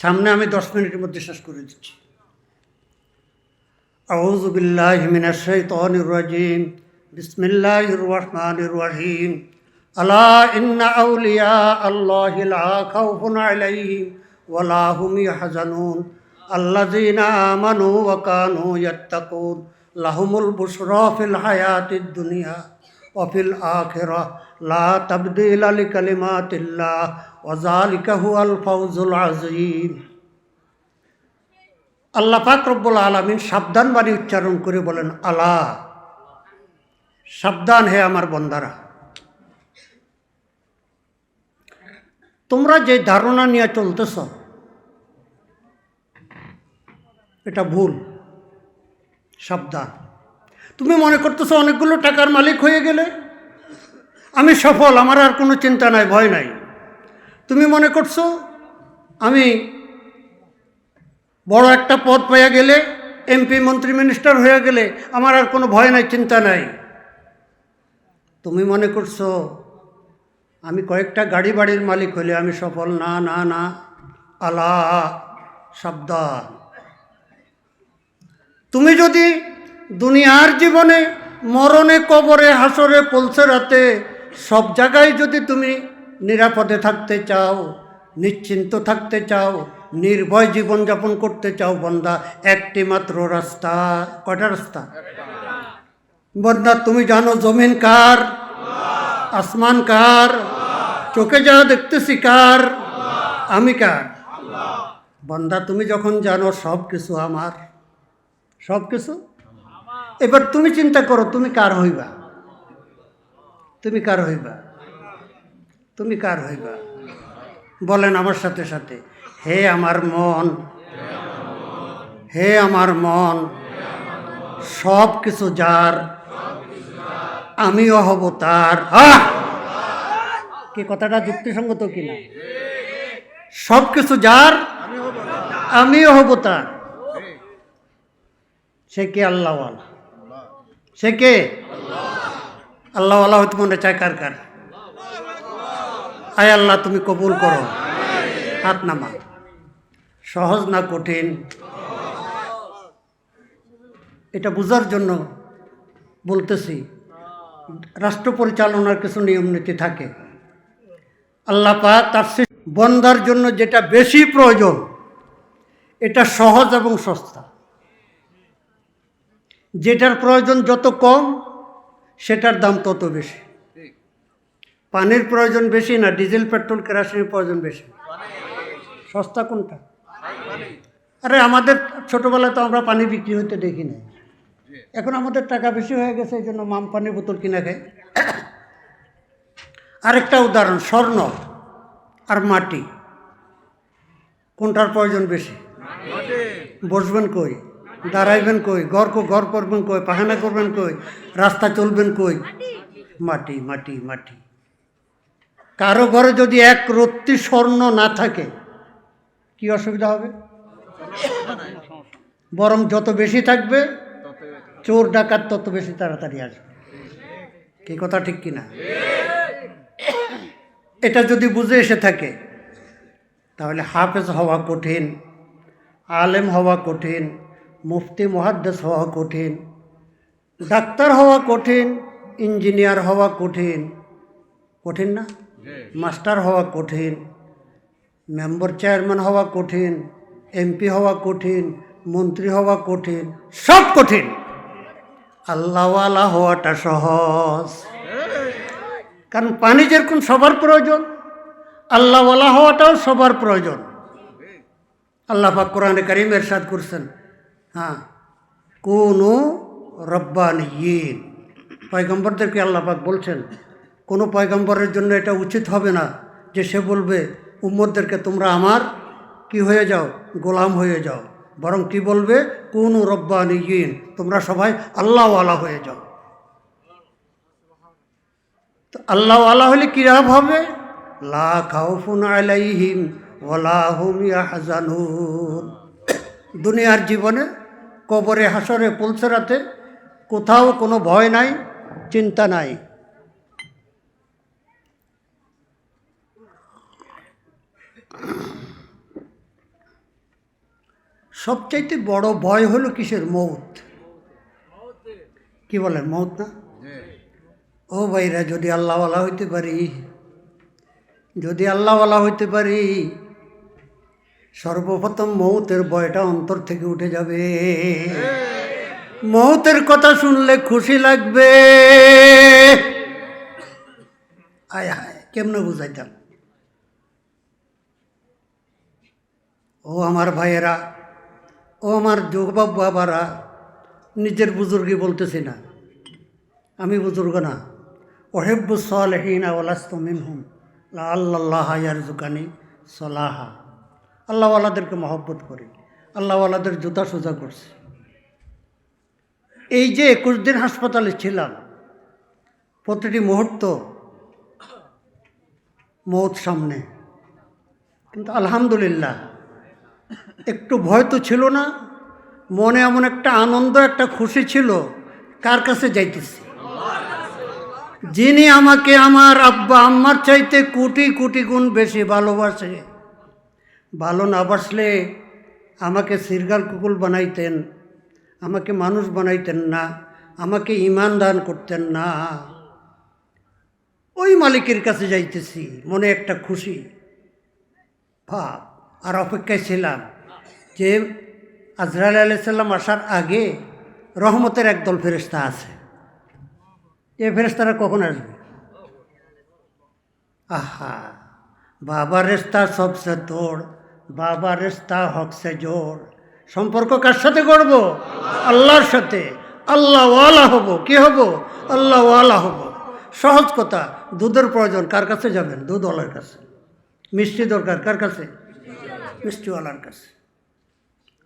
সামনে আমি দশ মিনিটের মধ্যে শেষ করে দিচ্ছি। আউজুবিল্লাহ রাজিম। বিসমিল্লাহ রহমান রহিম। আলা ইন্না আউলিয়া আল্লাহ লা খাউফুন আলাইহিম ওয়ালা হুম ইয়াহজানুন। আল্লাযীনা আমানু ওয়া কানু ইয়াত্তাকুন। লাহুমুল বুশরা দুনিয়া। অফিল আখেরা লা তাবদিল আলি কালিমাতিল্লাহ ওজালিকাহু আল ফৌজুল আজিম আল্লাহ পাক রব্বুল আলমিন সাবধান বাণী উচ্চারণ করে বলেন, আলা, সাবধান হে আমার বন্দারা। তোমরা যে ধারণা নিয়ে চলতেছ, এটা ভুল, সাবধান। তুমি মনে করতেছো অনেকগুলো টাকার মালিক হয়ে গেলে? আমি সফল, আমার আর কোনো চিন্তা নাই, ভয় নাই। তুমি মনে করছ আমি বড় একটা পদ পেয়ে গেলে এমপি মন্ত্রী মিনিস্টার হয়ে গেলে আমার আর কোনো ভয় নাই, চিন্তা নাই। তুমি মনে করছ আমি কয়েকটা গাড়ি বাড়ির মালিক হলে আমি সফল? না না না। আলা সাবধান। তুমি যদি দুনিয়ার জীবনে মরণে, কবরে, হাসরে, পলসে রাতে সব জায়গায় যদি তুমি নিরাপদে থাকতে চাও, নিশ্চিন্ত থাকতে চাও, নির্ভয় জীবনযাপন করতে চাও, বন্দা, একটি মাত্র রাস্তা। কয়টা রাস্তা? বন্দা, তুমি জানো জমিন কার? আসমান কার? চোখে যা দেখতেছি কার? আমি কার? বন্দা, তুমি যখন জানো সব কিছু আমার। সব কিছু এবার তুমি চিন্তা করো, তুমি কার হইবা? তুমি কার হইবা? তুমি কার হইবা? বলেন আমার সাথে সাথে, হে আমার মন, হে আমার মন, সব কিছু যার আমিও হব তার! কি কথাটা যুক্তিসঙ্গত কিনা সব কিছু যার আমিও হব তার। সে কে আল্লাহওয়ালা? সে কে? আল্লাহওয়ালা হইতে মনে চায় কার কার? আয় আল্লাহ, তুমি কবুল করো। হাত নামা সহজ না কঠিন? এটা বোঝার জন্য বলতেছি, রাষ্ট্র পরিচালনার কিছু নিয়ম নীতি থাকে। আল্লাহ পাক তার বন্দার জন্য যেটা বেশি প্রয়োজন, এটা সহজ এবং সস্তা। যেটার প্রয়োজন যত কম সেটার দাম তত বেশি। পানির প্রয়োজন বেশি না ডিজেল পেট্রোল কেরাসিনের প্রয়োজন বেশি। সস্তা কোনটা? আরে আমাদের ছোটোবেলায় তো আমরা পানি বিক্রি হতে দেখি না এখন আমাদের টাকা বেশি হয়ে গেছে এই জন্য মাম পানির বোতল কিনে খাই আরেকটা উদাহরণ স্বর্ণ আর মাটি। কোনটার প্রয়োজন বেশি? বসবেন কই? দাঁড়াইবেন কই? কো ঘর করবেন কই? পাহানা করবেন কই? রাস্তা চলবেন কই? মাটি মাটি মাটি। কারও ঘরে যদি এক রত্তি স্বর্ণ না থাকে কি অসুবিধা হবে? বরং যত বেশি থাকবে চোর ডাকাত তত বেশি তাড়াতাড়ি আসবে। কি কথা ঠিক কিনা? এটা যদি বুঝে এসে থাকে তাহলে হাফেজ হওয়া কঠিন আলেম হওয়া কঠিন মুফতি মহাদ্দেশ হওয়া কঠিন ডাক্তার হওয়া কঠিন ইঞ্জিনিয়ার হওয়া কঠিন। কঠিন না? মাস্টার হওয়া কঠিন মেম্বার চেয়ারম্যান হওয়া কঠিন এমপি হওয়া কঠিন মন্ত্রী হওয়া কঠিন সব কঠিন। আল্লাহওয়ালা হওয়াটা সহজ। কারণ পানি যেরকম সবার প্রয়োজন আল্লাহওয়ালা হওয়াটাও সবার প্রয়োজন। আল্লাহ পাক কোরআনে কারিম এরশাদ করছেন হ্যাঁ কোনো রব্বানিয়িন পয়গম্বরদেরকে আল্লাহ পাক বলছেন, কোনো পয়গম্বরের জন্য এটা উচিত হবে না যে সে বলবে উম্মদদেরকে তোমরা আমার কি হয়ে যাও? গোলাম হয়ে যাও। বরং কি বলবে, কোন রব্বানিয়িন তোমরা সবাই আল্লাহওয়ালা হয়ে যাও। তো আল্লাহওয়ালা হলে কী লাভ হবে? লা দুনিয়ার জীবনে কবরে হাসরে পুলসেরাতে কোথাও কোনো ভয় নাই, চিন্তা নাই। সবচাইতে বড় ভয় হলো কিসের? মৌত। কি বলেন, মৌত না? ও ভাইরা, যদি আল্লাহওয়ালা হইতে পারি, যদি আল্লাহওয়ালা হইতে পারি সর্বপ্রথম মৌতের ভয়টা অন্তর থেকে উঠে যাবে। মৌতের কথা শুনলে খুশি লাগবে। আয় হায়, কেমনে বুঝাইতাম? ও আমার ভাইয়েরা, ও আমার যুবক বাবারা, নিজের বুজুর্গি বলতেছি না। আমি বুজুর্গ না। ওহেব্বু সলহীন ওলাস্ত মিনহুম। আল্লাহ ইয়ার জুকানি সলাহা। আল্লাহওয়ালাদেরকে মহব্বত করি। আল্লাহওয়ালাদের জুতা সোজা করছি। এই যে একুশ দিন হাসপাতালে ছিলাম, প্রতিটি মুহূর্ত মৌত সামনে। কিন্তু আলহামদুলিল্লাহ, একটু ভয় তো ছিল না, মনে এমন একটা আনন্দ, একটা খুশি ছিল, কার কাছে যাইতেছি? যিনি আমাকে আমার আব্বা, আম্মার চাইতে কোটি কোটি গুণ বেশি ভালোবাসে ভালো না বাসলে আমাকে সিরগাল কুকুল বানাইতেন, আমাকে মানুষ বানাইতেন না, আমাকে ইমান দান করতেন না। ওই মালিকের কাছে যাইতেছি, মনে একটা খুশি। ভাব আর অপেক্ষায় ছিলাম যে আজরাল আলাইসাল্লাম আসার আগে রহমতের একদল ফেরেস্তা আছে। এ ফেরেস্তারা কখন আসবে? আহা বাবা রেস্তা সবসে তোড় বাবা রেস্তা হকসে জোর। সম্পর্ক কার সাথে করব আল্লাহর সাথে। আল্লাহওয়ালা হব। কি হব? আল্লাহওয়ালা হব। সহজ কথা, দুধের প্রয়োজন কার কাছে যাবেন দুধওয়ালার কাছে। মিষ্টি দরকার কার কাছে? মিষ্টিওয়ালার কাছে।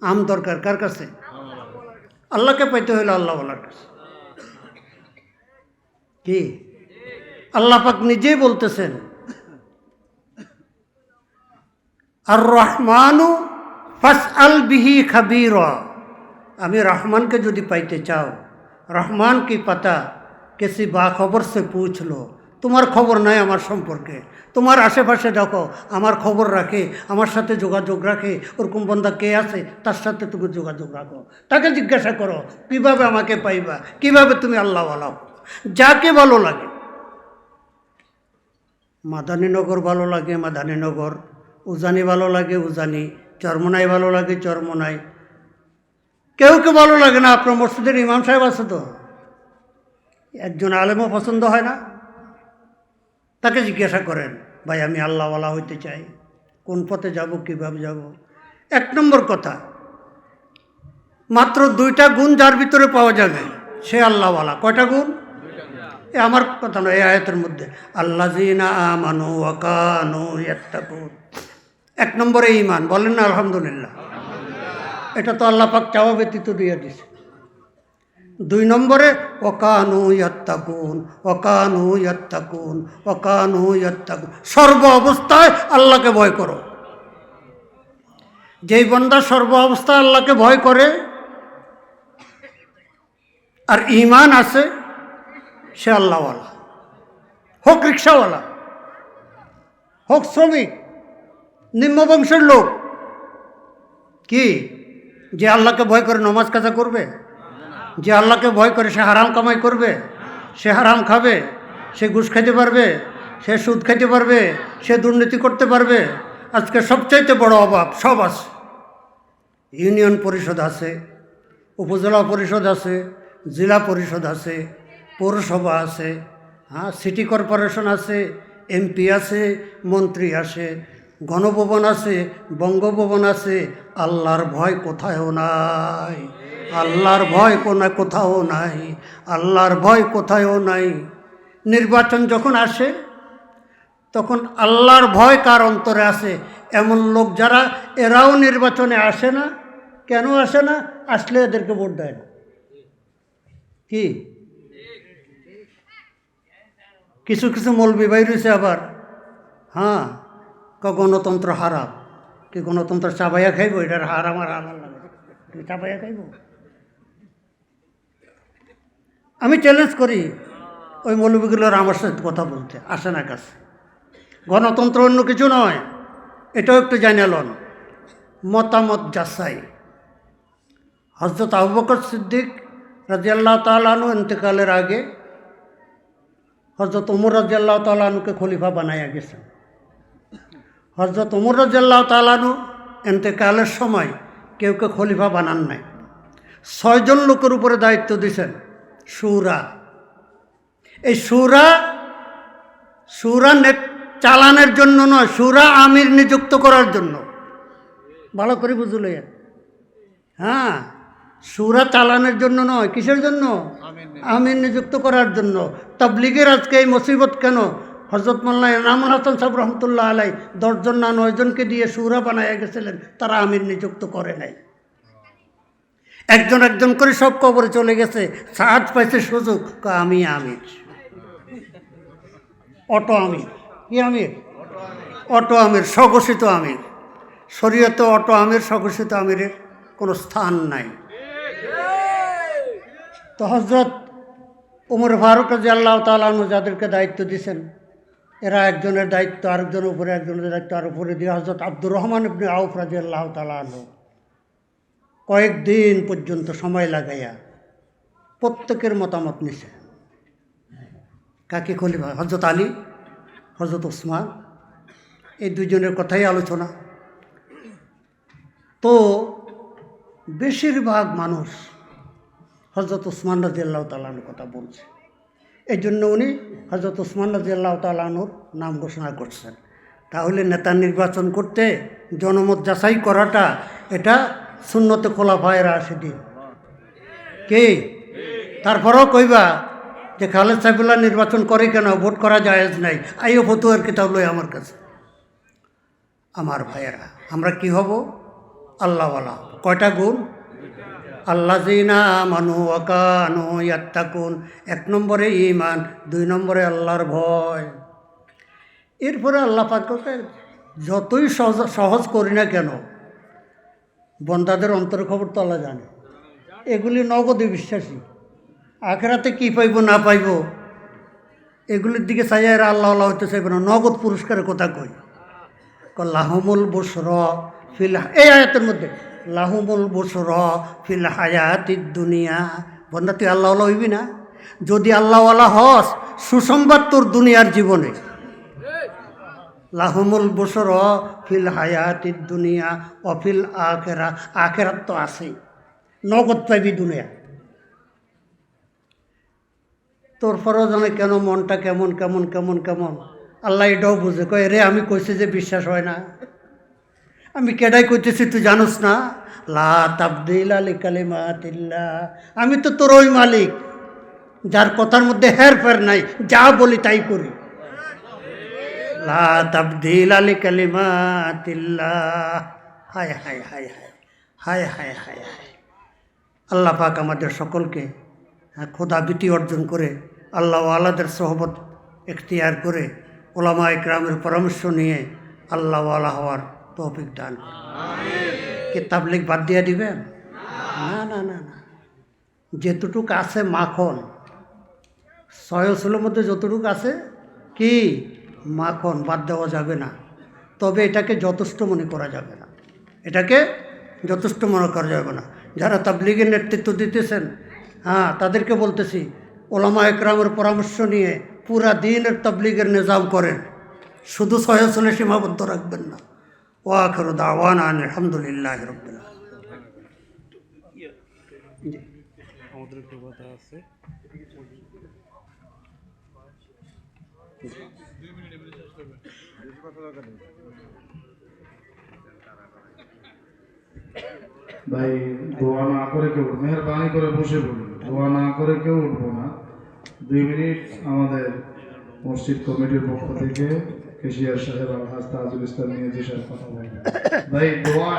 আম দরকার কার কাছে? আল্লাহকে পাইতে হইলে আল্লাহওয়ালার কাছে। কি? আল্লাহ পাক নিজেই বলতেছেন আর রহমানু ফাস আল বিহি খাবির। আমি রহমানকে যদি পাইতে চাও, রহমান কি পাতা কেসি বা খবর সে পুছলো? তোমার খবর নাই আমার সম্পর্কে। তোমার আশেপাশে দেখো, আমার খবর রাখে, আমার সাথে যোগাযোগ রাখে, ওরকম বন্ধা কে আছে, তার সাথে তুমি যোগাযোগ রাখো। তাকে জিজ্ঞাসা করো, কীভাবে আমাকে পাইবা? কীভাবে তুমি আল্লাহ আলাও যাকে ভালো লাগে। মাদানীনগর ভালো লাগে মাদানীনগর উজানি ভালো লাগে উজানি চরমনাই ভালো লাগে চরমনাই কেউ কেউ ভালো লাগে না, আপনার মসজিদের ইমাম সাহেব আছে তো। একজন আলেমও পছন্দ হয় না। তাকে জিজ্ঞাসা করেন, ভাই, আমি আল্লাহওয়ালা হইতে চাই। কোন পথে যাব, কীভাবে যাব? এক নম্বর কথা, মাত্র দুইটা গুণ যার ভিতরে পাওয়া যাবে, সে আল্লাহওয়ালা। কয়টা গুণ? এ আমার কথা নয় এই আয়তের মধ্যে আল্লাহ জিনা আমানু একটা ইয়াত্তাকুন। এক নম্বরে ইমান বলেন না আলহামদুলিল্লাহ। এটা তো আল্লাহ পাক চাওয়া ব্যতীত দিয়ে দিছে। দুই নম্বরে অকানু ইয়াত্তাকুন অকানু ইয়াত্তাকুন অকানু ইয়াত্তাকুন। সর্ব অবস্থায় আল্লাহকে ভয় করো। যেই বন্দা সর্ব অবস্থায় আল্লাহকে ভয় করে, আর ইমান আছে, সে আল্লাহওয়ালা। হোক রিক্সাওয়ালা, হোক শ্রমিক নিম্নবংশের লোক। কি? যে আল্লাহকে ভয় করে নমাজ কাজা করবে? যে আল্লাহকে ভয় করে সে হারাম কামাই করবে? সে হারাম খাবে? সে ঘুষ খেতে পারবে? সে সুদ খেতে পারবে? সে দুর্নীতি করতে পারবে? আজকে সবচাইতে বড় অভাব সব আছে। ইউনিয়ন পরিষদ আছে, উপজেলা পরিষদ আছে, জেলা পরিষদ আছে, পৌরসভা আছে হ্যাঁ সিটি কর্পোরেশন আছে, এমপি আছে, মন্ত্রী আছে গণভবন আছে, বঙ্গভবন আছে, আল্লাহর ভয় কোথায়ও নাই। আল্লাহর ভয় কোনো, কোথাও নাই। আল্লাহর ভয় কোথায়ও নাই। নির্বাচন যখন আসে, তখন আল্লাহর ভয় কার অন্তরে আসে এমন লোক যারা, এরাও নির্বাচনে আসে না। কেন আসে না? আসলে এদেরকে ভোট দেয় না। কি? কিছু কিছু মৌলবি বাইর হয়েছে আবার। হ্যাঁ। ক গণতন্ত্র হারাম কি গণতন্ত্র চাবাইয়া খাইব? এটার হার আমার হারাম লাগে। তুই খাইব? আমি চ্যালেঞ্জ করি। ওই মৌলবিগুলোর আমার সাথে কথা বলতে, আসে না কাছে। গণতন্ত্র অন্য কিছু নয়, এটাও একটু জানালন মতামত যাচাই। হজরত আবু বকর সিদ্দিক রাজিয়াল্লাহ তালানু ইন্তেকালের আগে হজরত উমর রাজিয়াল্লাহ তালানুকে খলিফা বানাইয়া গেছেন। হজরত উমর রাজিয়াল্লাহ তালানু ইন্তেকালের সময় কেউকে খলিফা বানান নাই। ছয়জন লোকের উপরে দায়িত্ব দিয়েছেন সুরা। এই সুরা সুরা নে- চালানের জন্য নয় সুরা আমির নিযুক্ত করার জন্য। ভালো করে বুঝলে হ্যাঁ সুরা চালানের জন্য নয় কিসের জন্য? আমির নিযুক্ত করার জন্য। তাবলিগের আজকে এই মুসিবত কেন? হজরত মোল্লা এনামুল হাসান সাহেব রহমতুল্লাহ আলাই দশজন না নয়জনকে দিয়ে সুরা বানাইয়া গেছিলেন, তারা আমির নিযুক্ত করে নাই। একজন একজন করে সব কবরে চলে গেছে, সাহায্য পাইছে সুযোগ আমি আমির। অটো আমির। কি আমির? অটো আমির, স্বঘোষিত আমির। শরীয়তে অটো আমির, স্বঘোষিত আমিরের কোনো স্থান নাই। তো হজরত উমর ফারুক রাজি আল্লাহ তালু যাদেরকে দায়িত্ব দিয়েছেন এরা একজনের দায়িত্ব, আরেকজনের উপরে, একজনের দায়িত্ব, আর উপরে দিয়ে হজরত আব্দুর রহমান ইবনে আউফ রাজি আল্লাহ তালু কয়েকদিন পর্যন্ত সময় লাগাইয়া প্রত্যেকের মতামত নিছে। কাকে খলিফা? হজরত আলী হজরত ওসমান, এই দুজনের কথাই আলোচনা। তো বেশিরভাগ মানুষ হজরত ওসমান রাজি আল্লাহ তালানোর কথা বলছে। এই জন্য উনি হজরত ওসমান রাজি আল্লাহ তালানোর নাম ঘোষণা করছেন। তাহলে নেতা নির্বাচন করতে জনমত যাচাই করাটা এটা শূন্যতে খোলাফায় রাশেদিন। কে? তারপরেও কইবা যে খালেদ সাইফুল্লাহ নির্বাচন করে কেন? ভোট করা জায়েজ নাই। আইও ফতুয়ার কিতাব লই আমার কাছে। আমার ভাইয়েরা, আমরা কি হব? আল্লাহওয়ালা। কয়টা গুণ? আল্লাহ জিনা মানু অকানু ইয়াত্তাকুন। এক নম্বরে ইমান দুই নম্বরে আল্লাহর ভয়। এরপরে আল্লাহ পাককে যতই সহজ সহজ করি না কেন, বন্দাদের অন্তর খবর তো আল্লাহ জানে। এগুলি নগদে বিশ্বাসী। আখেরাতে কি পাইব, না পাইব, এগুলির দিকে চাইয়া এরা আল্লাহ আল্লাহ হইতে চাইবে না। নগদ পুরস্কারের কথা কই লাহমুল বসর ফিল এই আয়াতের মধ্যে লাহমুল বসর ফিল হায়াতি দুনিয়া। বন্ধা তুই আল্লাহ আল্লাহ হইবি না? যদি আল্লাহওয়ালা হস, সুসংবাদ তোর দুনিয়ার জীবনে। লাহমুল বসর ফিল হায়াতি দুনিয়া অফিল আখেরা। আখেরাত তো আছেই। নগদ পাইবি দুনিয়া। তোর পরেও জানে কেন মনটা কেমন কেমন কেমন কেমন? আল্লাহ এটাও বুঝে। কয়, রে, আমি কইছি যে বিশ্বাস হয় না। আমি কেডাই কইতেছি, তুই জানোস না? লা তাবদিল আলী কালিমাতিল্লা আমি তো তোর ওই মালিক যার কথার মধ্যে হের ফের নাই যা বলি তাই করি। লা তাবদিল আলী কালিমাতিল্লা হায় হায় হায় হায় হায় হায় হায় হায়। আল্লাহ পাক আমাদের সকলকে হ্যাঁ, খোদা ভীতি অর্জন করে আল্লাহ আলাদের সহবত এখতিয়ার করে ওলামা ইকরামের পরামর্শ নিয়ে আল্লাহ আলা হওয়ার তৌফিক দান করুন। কি তাবলিক বাদ দিয়ে দিবেন না না না না। যেতটুক আছে মাখন। সয়সলের মধ্যে যতটুকু আছে, কি? মাখন, বাদ দেওয়া যাবে না। তবে এটাকে যথেষ্ট মনে করা যাবে না। এটাকে যথেষ্ট মনে করা যাবে না। যারা তাবলিগের নেতৃত্ব দিতেছেন হ্যাঁ তাদেরকে বলতেছি, ওলামা একরামের পরামর্শ নিয়ে পুরা দিনের তাবলিগের নিজাম করেন। শুধু সহসলে সীমাবদ্ধ রাখবেন না। ও আখর দাওয়ান আলহামদুলিল্লাহ রবিল্লা আমাদের একটু কথা আছে। ভাই দোয়া না করে কেউ মেহরবানি করে বসে পড়ুন দোয়া না করে কেউ উঠবো না। দুই মিনিট আমাদের মসজিদ কমিটির পক্ষ থেকে কেশিয়ার সাহেব আলহাজ তাজুল ইসলাম নিয়ে যে সাহেব কথা বলবেন ভাই, দোয়া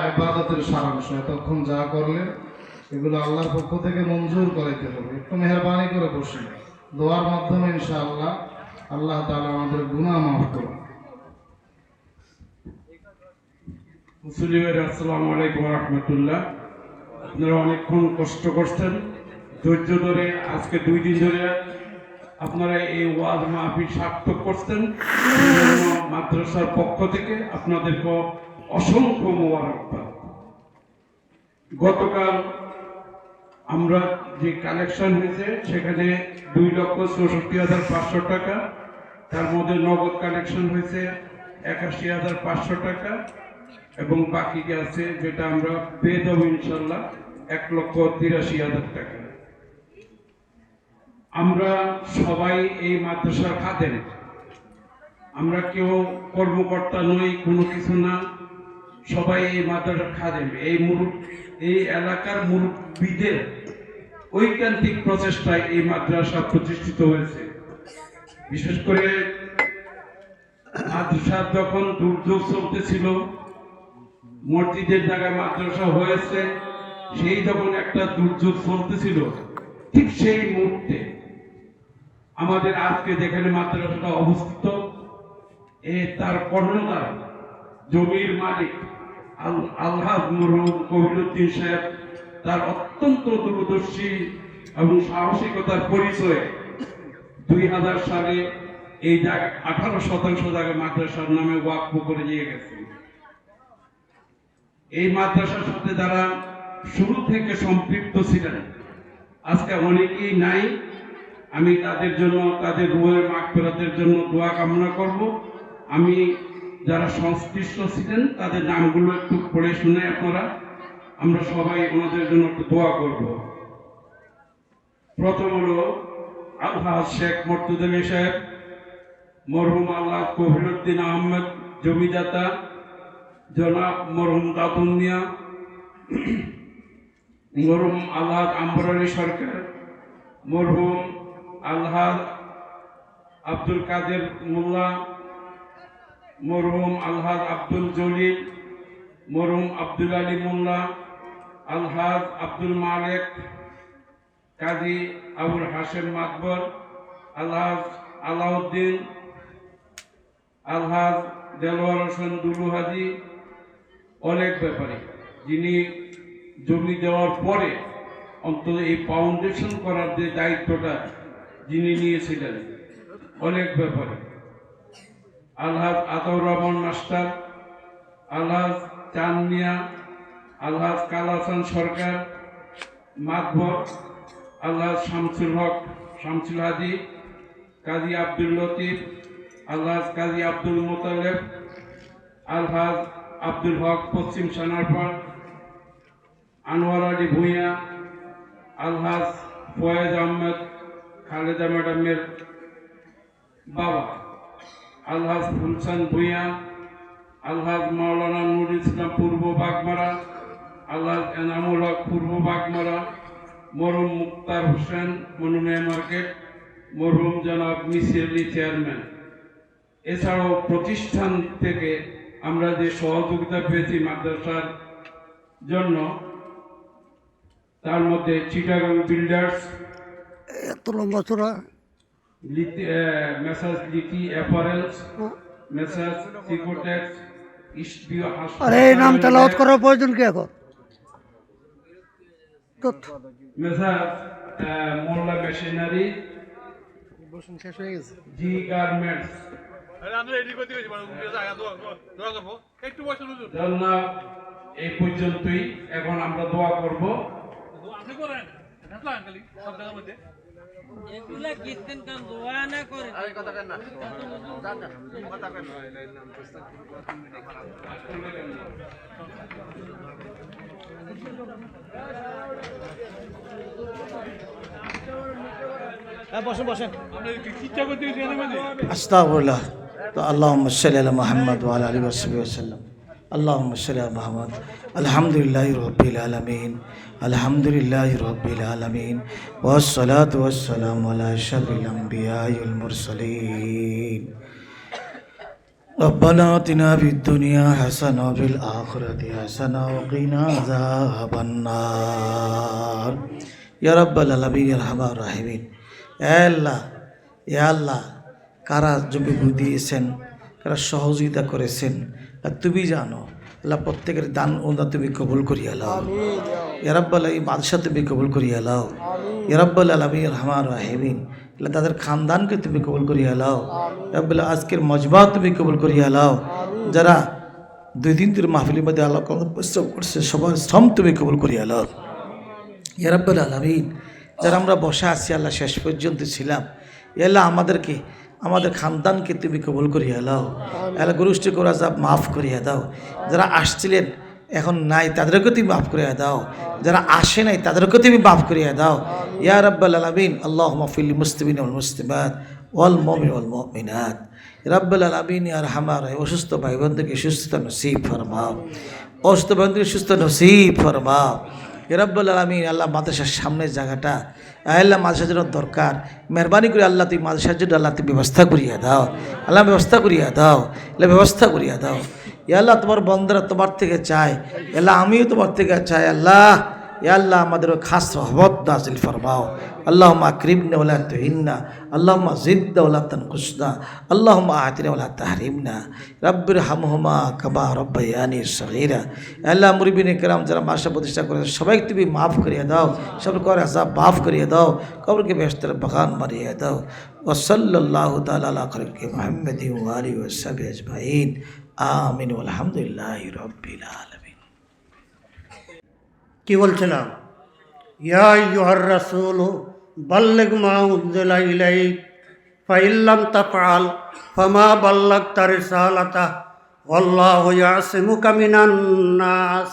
সারাংশ। এতক্ষণ যা করলেন, এগুলো আল্লাহর পক্ষ থেকে মঞ্জুর করাইতে হবে। একটু মেহরবানি করে বসুন। দোয়ার মাধ্যমে আল্লাহ আমাদের মাফ করুন। মুসলিমের, আসসালামু আলাইকুম রহমতুল্লাহ। আপনারা অনেকক্ষণ কষ্ট করছেন। ধৈর্য ধরে আজকে দুই দিন ধরে আপনারা এই ওয়াজ মাহফিল সার্থক করছেন। মাদ্রাসার পক্ষ থেকে আপনাদেরকে অসংখ্য মোবারকবাদ। গতকাল আমরা যে কালেকশন হয়েছে, সেখানে দুই লক্ষ চৌষট্টি হাজার পাঁচশো টাকা, তার মধ্যে নগদ কালেকশন হয়েছে একাশি হাজার পাঁচশো টাকা, এবং বাকি আছে যেটা আমরা পেয়ে ইনশাল্লাহ, এক লক্ষ তিরাশি হাজার টাকা। আমরা সবাই এই মাদ্রাসার খাদেন আমরা কেউ কর্মকর্তা নই, কোনো কিছু না। সবাই এই মাদ্রাসার খাদেন এই মুরুব, এই এলাকার মুরব্বীদের ঐকান্তিক প্রচেষ্টায় এই মাদ্রাসা প্রতিষ্ঠিত হয়েছে। বিশেষ করে মাদ্রাসা যখন দুর্যোগ চলতেছিল, মসজিদের জায়গায় মাদ্রাসা হয়েছে, সেই যখন একটা দুর্যোগ চলতেছিল, ঠিক সেই মুহূর্তে আমাদের আজকে যেখানে মাদ্রাসাটা অবস্থিত, এ তার কর্ণধার, জমির মালিক আল- আলহাজ মরহুম কবিরুদ্দিন সাহেব, তার অত্যন্ত দূরদর্শী এবং সাহসিকতার পরিচয়ে দুই হাজার সালে এই জায়গা, আঠারো শতাংশ জায়গা মাদ্রাসার নামে ওয়াকফ করে দিয়ে গেছে। এই মাদ্রাসার সাথে যারা শুরু থেকে সম্পৃক্ত ছিলেন, আজকে অনেকেই নাই আমি তাদের জন্য, তাদের রুহের মাগফিরাতের জন্য দোয়া কামনা করব। আমি যারা সংশ্লিষ্ট ছিলেন, তাদের নামগুলো একটু পড়ে শুনে আপনারা, আমরা সবাই ওনাদের জন্য একটু দোয়া করব। প্রথম হলো আলহাজ শেখ মর্তুদলী সাহেব, মরহুম আল্লাহ কবিরুদ্দিন আহমেদ, জমিদাতা, জনাব মরহুম দাতুন মিয়া, মরহুম আল্লাহ আম্বরানি সরকার, মরহুম আল্লাহ আব্দুল কাদের মোল্লা, মরহুম আলহাজ আব্দুল জলিল, মরহুম আব্দুল আলী মোল্লা, আলহাজ আব্দুল মালেক, কাজী আবুল হাসেম মাকবর, আলহাজ আলাউদ্দিন, আলহাজ দেলোয়ার হোসেন দুলু হাজি, অনেক ব্যাপারে। যিনি জমি দেওয়ার পরে অন্তত এই ফাউন্ডেশন করার যে দায়িত্বটা যিনি নিয়েছিলেন। অনেক ব্যাপারে। আলহাজ আতাউর রহমান মাস্টার আলহাজ চান মিয়া আলহাজ কালাসান সরকার, মাতবর আলহাজ শামসুল হক, শামসুল হাজি কাজী আব্দুল লতিফ আলহাজ কাজী আব্দুল মোতালেব আলহাজ আব্দুল হক পশ্চিম সানারপাড়, আনোয়ার আলী ভূঁইয়া আলহাজ ফয়েজ আহমেদ খালেদা ম্যাডামের বাবা আলহাজ ফুলসান ভূঁইয়া, আলহাজ মাওলানা নুর ইসলাম পূর্ব বাগমারা, আলহাজ এনামুল হক পূর্ব বাগমারা, মরহুম মুক্তার হোসেন মনুমিয়া মার্কেট, মরহুম জনাব মিসিরলি চেয়ারম্যান। এছাড়াও প্রতিষ্ঠান থেকে আমরা যে সহযোগিতা পেয়েছি মাদ্রাসার জন্য, তার মধ্যে চিটাগাং বিল্ডার্স লম্বা চূড়া। মেসাজ লিটি অ্যাপারেলস মেসাজ সিকোটেক্স ইস্টবিও আরে এই নাম তেলাওয়াত করার প্রয়োজন কি এখন? মোল্লা মেশিনারি শেষ হয়ে গেছে। জি গার্মেন্টস। আরে আমরা রেডি করতে গেছি মানে উঠে জায়গা দোয়া দোয়া করব। একটু বসে হুজুর। জনাব এই পর্যন্তই। এখন আমরা দোয়া করব। আপনি করেন। সব জায়গার মধ্যে। এগুলা কীর্তন কাম দোয়া না করে। আপনি চিন্তা করতে গেছি এর মধ্যে আস্তাগফিরুল্লাহ। তো আল্লাহুম্মা সাল্লি আলা মুহাম্মদ ওয়া আলা আলিহি ওয়া সাহবিহি ওয়াসাল্লাম আল্লাহুম্মা সাল্লি আলা মুহাম্মদ আলহামদুলিল্লাহি রাব্বিল আলামিন আলহামদুলিল্লাহি রাব্বিল আলামিন ওয়াস সালাতু ওয়াস সালামু আলা আশরাফিল আমবিয়াই ওয়াল মুরসালিন ربنا آتنا في الدنيا حسنة وفي الآخرة حسنة وقنا عذاب النار يا رب العالمين يا رحمن الراحمين يا الله يا الله কারা জমি ভূ দিয়েছেন কারা সহযোগিতা করেছেন আর তুমি জানো আল্লাহ প্রত্যেকের দান ওদা তুমি কবুল করিয়া লাও। ইয়ারাব্বাল এই বাদশাহ তুমি কবুল করিয়া লাও। ইয়ারাব্বাল আলমী রহমান রাহিমিন। আল্লাহ তাদের খানদানকে তুমি কবুল করিয়া লাও। ইয়ারাব্বাল আজকের মজবা তুমি কবুল করিয়া লাও। যারা দুই দিন ধরে মাহফিলের মধ্যে আল্লাহ পরিশ্রম করছে সবার শ্রম তুমি কবুল করিয়া লাও। ইয়ারাব্বাল আলমিন যারা আমরা বসে আছি আল্লাহ শেষ পর্যন্ত ছিলাম। এল্লাহ আমাদেরকে আমাদের খানদানকে তুমি কবুল করিয়া দাও। এলা গুরুষ্টি করা যা মাফ করিয়া দাও। যারা আসছিলেন এখন নাই তাদেরকে তুমি মাফ করিয়া দাও। যারা আসে নাই তাদেরকে তুমি মাফ করিয়া দাও। ইয়া রাব্বাল আলমিন আল্লাহ মফিল মুস্তিবিন মুস্তিবাদ ওয়াল মমিন ওয়াল মমিনাত। রাব্বাল আলমিন আর হামার অসুস্থ ভাই বোনদেরকে সুস্থতা নসিব ফরমাও। অসুস্থ ভাই বোনদেরকে সুস্থ নসিব ফরমাও। রব্বুল আলমিন, আল্লাহ মাদ্রাসার সামনের জায়গাটা আল্লাহ মাদ্রাসার জন্য দরকার। মেহরবানি করে আল্লাহ তুই মাদ্রাসার জন্য আল্লাহ তুই ব্যবস্থা করিয়া দাও। আল্লাহ ব্যবস্থা করিয়া দাও। এলা ব্যবস্থা করিয়া দাও। আল্লাহ, তোমার বন্ধুরা তোমার থেকে চায়। এলা আমিও তোমার থেকে চাই। আল্লাহ আল্লাহ আমাদের খাস রহমত নাজিল ফরমাও। আল্লাহ আকরিমনা ওলা তুহিন্না। আল্লাহ জিদ্দা ওলা তনকুসনা। আল্লাহ আতিনা ওলা তাহরিমনা। রব্বির হামহুমা কাবা রব্বাইয়ানি সগীরা। আল্লাহ মুরবিন কেরাম যারা মাসা প্রতিষ্ঠা করে সবাইকে তুমি মাফ করিয়ে দাও। সব করে আসাব মাফ করিয়ে দাও। কবরকে ব্যস্তের বাগান মারিয়ে দাও। ওসল্লাহ তালা খরকে মোহাম্মদ ওয়ালি ওসাব আজমাইন। আমিন। আলহামদুলিল্লাহ রব্বিল আলমিন। কি বলছিলাম ইয়া ইউহার রাসূল, বাল্লিগ মা উনজিলা ইলাইক ফাইল্লাম তাফআল, ফামা বাল্লাগতা রিসালাতা, ওয়াল্লাহু ইয়াসিমুকা মিনান নাস।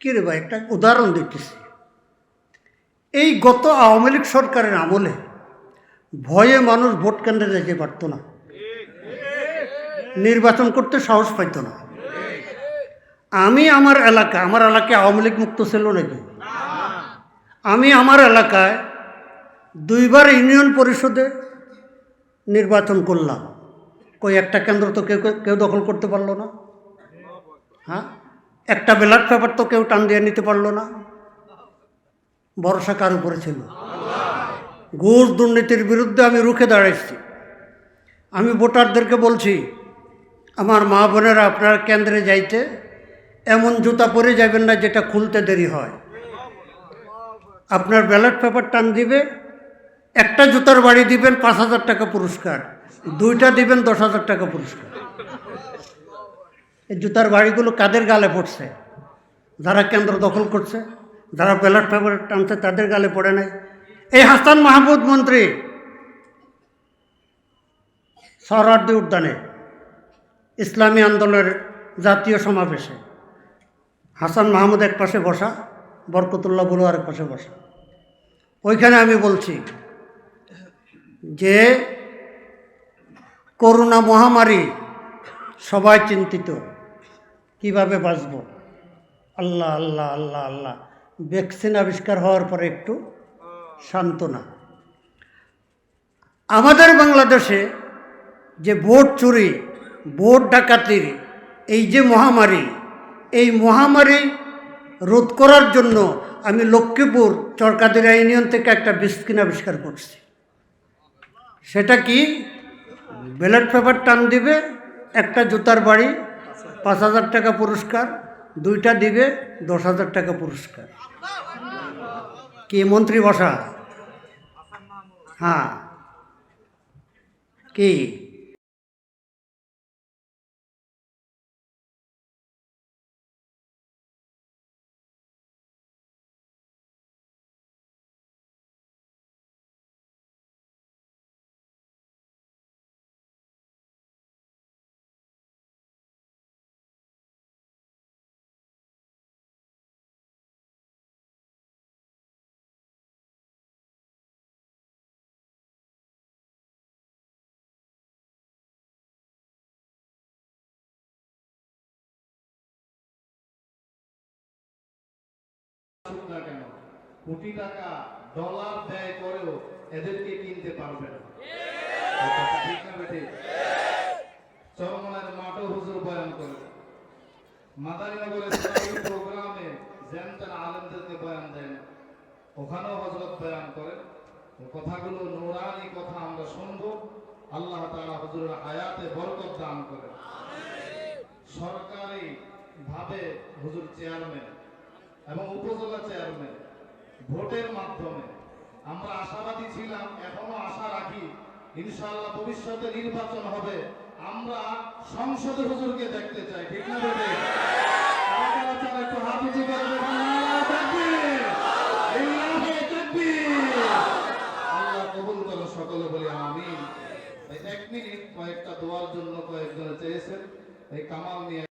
কি রে ভাই, একটা উদাহরণ দিতেছি। এই গত আওয়ামী লীগ সরকারের আমলে ভয়ে মানুষ ভোট কেন্দ্রে যেতে পারতো না। নির্বাচন করতে সাহস পাইতো না। আমি আমার এলাকা আমার এলাকায় আওয়ামী লীগ মুক্ত ছিল নাকি? আমি আমার এলাকায় দুইবার ইউনিয়ন পরিষদে নির্বাচন করলাম। কই একটা কেন্দ্র তো কেউ কেউ দখল করতে পারল না। হ্যাঁ? একটা ব্যালট পেপার তো কেউ টান দিয়ে নিতে পারল না। ভরসা কার উপরে ছিল? ঘুষ দুর্নীতির বিরুদ্ধে আমি রুখে দাঁড়াইছি। আমি ভোটারদেরকে বলছি, আমার মা বোনেরা আপনারা কেন্দ্রে যাইতে এমন জুতা পরে যাবেন না যেটা খুলতে দেরি হয়। আপনার ব্যালট পেপার টান দিবে, একটা জুতার বাড়ি দিবেন পাঁচ হাজার টাকা পুরস্কার, দুইটা দিবেন দশ হাজার টাকা পুরস্কার। এই জুতার বাড়িগুলো কাদের গালে পড়ছে? যারা কেন্দ্র দখল করছে, যারা ব্যালট পেপার টানছে, তাদের গালে পড়ে নাই। এই হাসান মাহমুদ মন্ত্রী সহরার্দি উদ্যানে ইসলামী আন্দোলনের জাতীয় সমাবেশে হাসান মাহমুদ এক পাশে বসা, বরকতুল্লাহ বলু আরেক পাশে বসা। ওইখানে আমি বলছি যে, করোনা মহামারী সবাই চিন্তিত, কীভাবে বাঁচব? আল্লাহ আল্লাহ আল্লাহ আল্লাহ। ভ্যাকসিন আবিষ্কার হওয়ার পরে একটু সান্ত্বনা। আমাদের বাংলাদেশে যে ভোট চুরি ভোট ডাকাতির এই যে মহামারী এই মহামারী রোধ করার জন্য আমি লক্ষ্মীপুর চরকাদিরা ইউনিয়ন থেকে একটা বিস্কিন আবিষ্কার করছি। সেটা কি? ব্যালট পেপার টান দিবে, একটা জুতার বাড়ি, পাঁচ হাজার টাকা পুরস্কার, দুইটা দিবে, দশ হাজার টাকা পুরস্কার। কি মন্ত্রী বসা? হ্যাঁ। কি? না কেন, কোটি টাকা ডলার ব্যয় করেও এদেরকে কিনতে পারবে না? চরমনার হুজুর বয়ান করে মাদারীনগরের প্রোগ্রামে আলেমদেরকে বয়ান দেন ওখানেও হজরত বয়ান কথাগুলো নুরানি কথা আমরা শুনব। আল্লাহ তাআলা হুজুরের হায়াতে বরকত দান সরকারি ভাবে হুজুর চেয়ারম্যান এবং উপজেলা চেয়ারম্যান ভোটের মাধ্যমে। আমরা আশাবাদী ছিলাম, এখনও আশা রাখি, ইনশাআল্লাহ ভবিষ্যতে নির্বাচন হবে। আমরা সংসদে হুজুরকে দেখতে চাই, ঠিক না একটু সকলে, বলি আমি এক মিনিট কয়েকটা দোয়ার জন্য কয়েকজন চেয়েছেন। এই কামাল নিয়ে